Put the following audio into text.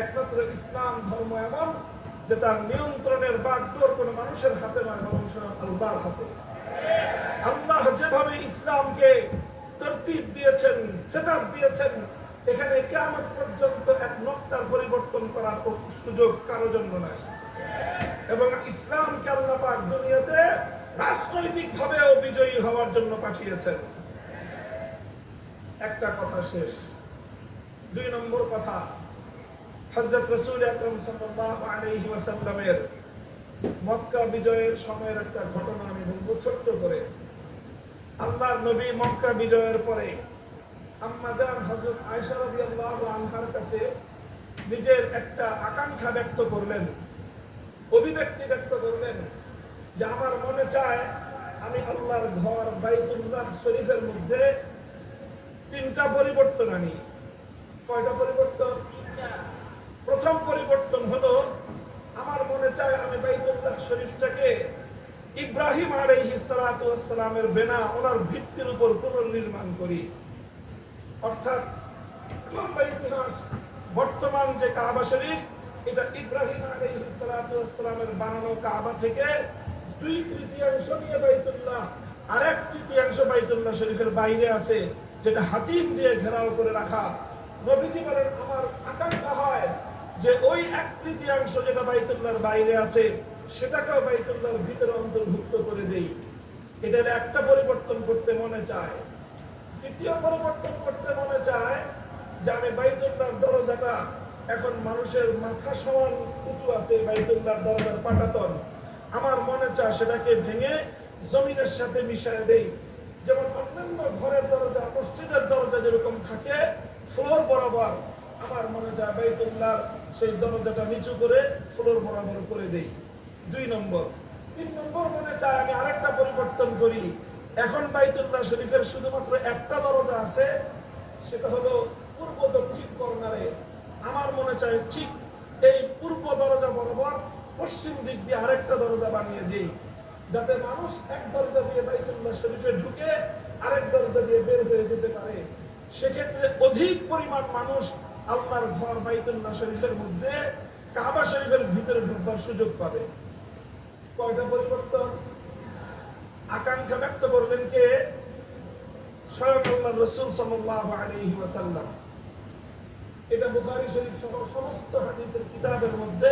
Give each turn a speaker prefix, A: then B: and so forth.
A: একমাত্র ইসলাম ধর্ম এমন যে তার নিয়ন্ত্রণের বাগডোর কোনো মানুষের হাতে নয় বরং আল্লাহর হাতে। আল্লাহ যেভাবে ইসলামকে তরতিব দিয়েছেন সেট দিয়েছেন, এখানে কেমন পর্যন্ত এক নক্তার পরিবর্তন করার সুযোগ কারও জন্য নাই। এবং ইসলামকে আল্লাহ পাক দুনিয়াতে রাজনৈতিক ভাবেও বিজয়ী হওয়ার জন্য পাঠিয়েছেন। একটা কথা শেষ। দুই নম্বর কথা হজরত রসুল আকরম আলাইহি ওয়াসাল্লামের মক্কা বিজয়ের সময়ের একটা ঘটনা আমি বলব ছোট্ট করে। আল্লাহর নবী মক্কা বিজয়ের পরে আম্মাজান হযরত আয়েশা রাদিয়াল্লাহু আনহার কাছে নিজের একটা আকাঙ্ক্ষা ব্যক্ত করলেন। অভিব্যক্তি ব্যক্ত করলেন যে আমার মনে চায় আমি আল্লাহর ঘর বাইতুল্লাহ শরীফের মধ্যে তিনটা পরিবর্তন আনি। কয়টা পরিবর্তন? প্রথম পরিবর্তন হলো, আমার মনে চায় আমি বাইতুল্লাহ শরীফটাকে ইব্রাহিম আলাইহিস সালাতু ওয়াস সালামের বেনা ওনার ভিত্তির উপর পুনর্নির্মাণ করি। অর্থাৎ বর্তমান যে কাবা শরীফ, এটা ইব্রাহিম আলাইহিস সালাতু ওয়াস সালামের বানানো কাবা থেকে দুই তৃতীয়াংশ নিয়ে বাইতুল্লাহ আর এক তৃতীয়াংশ বাইতুল্লাহ শরীফের বাইরে আছে, যেটা হাতিম দিয়ে ঘেরাও করে রাখা। নবীজি বলেন, আমার ওই এক তৃতীয়াংশ যেটা বাইতুল্লাহর বাইরে আছে, সেটাকেও বাইতুল্লাহর ভিতরে অন্তর্ভুক্ত করে দেই। এটা একটা পরিবর্তন করতে মনে চায়। দ্বিতীয় পরিবর্তন করতে মনে চায় যে আমি বাইতুল্লাহর দরজাটা এখন মানুষের মাথা সমান উঁচু আছে, বাইতুল্লাহর দরজার পাটাতন। আমার মনে চায় সেটাকে ভেঙে জমিনের সাথে মিশায় দেই। যেমন অন্যান্য ঘরের দরজা, মসজিদের দরজা যেরকম থাকে ফ্লোর বরাবর, আমার মনে চায় বাইতুল্লাহর সেই দরজাটা নিচু করে ফ্লোর বরাবর করে দেই। দুই নম্বর। তিন নম্বর মনে চায় আমি আরেকটা পরিবর্তন করি। এখন বাইতুল্লাহ শরীফের শুধুমাত্র একটা দরজা আছে, সেটা হলো পূর্ব দক্ষিণ কর্নারে। আমার মনে চায় ঠিক এই পূর্ব দরজা বরাবর পশ্চিম দিক দিয়ে আরেকটা দরজা বানিয়ে দিই, যাতে মানুষ এক দরজা দিয়ে বাইতুল্লাহ শরীফে ঢুকে আরেক দরজা দিয়ে বের হয়ে যেতে পারে। সেক্ষেত্রে অধিক পরিমাণ মানুষ আল্লাহর ঘর বাইতুল্লাহ শরীফের মধ্যে কাবা শরীফের ভিতরে ঢুকবার সুযোগ পাবে। কয়টা পরিবর্তন? আকাঙ্ক্ষা ব্যক্ত করলেন কে? স্বয়ং আল্লাহ রসুল ওয়াসাল্লাম। এটা বুখারি শরীফ সহ সমস্ত হাদিসের কিতাবের মধ্যে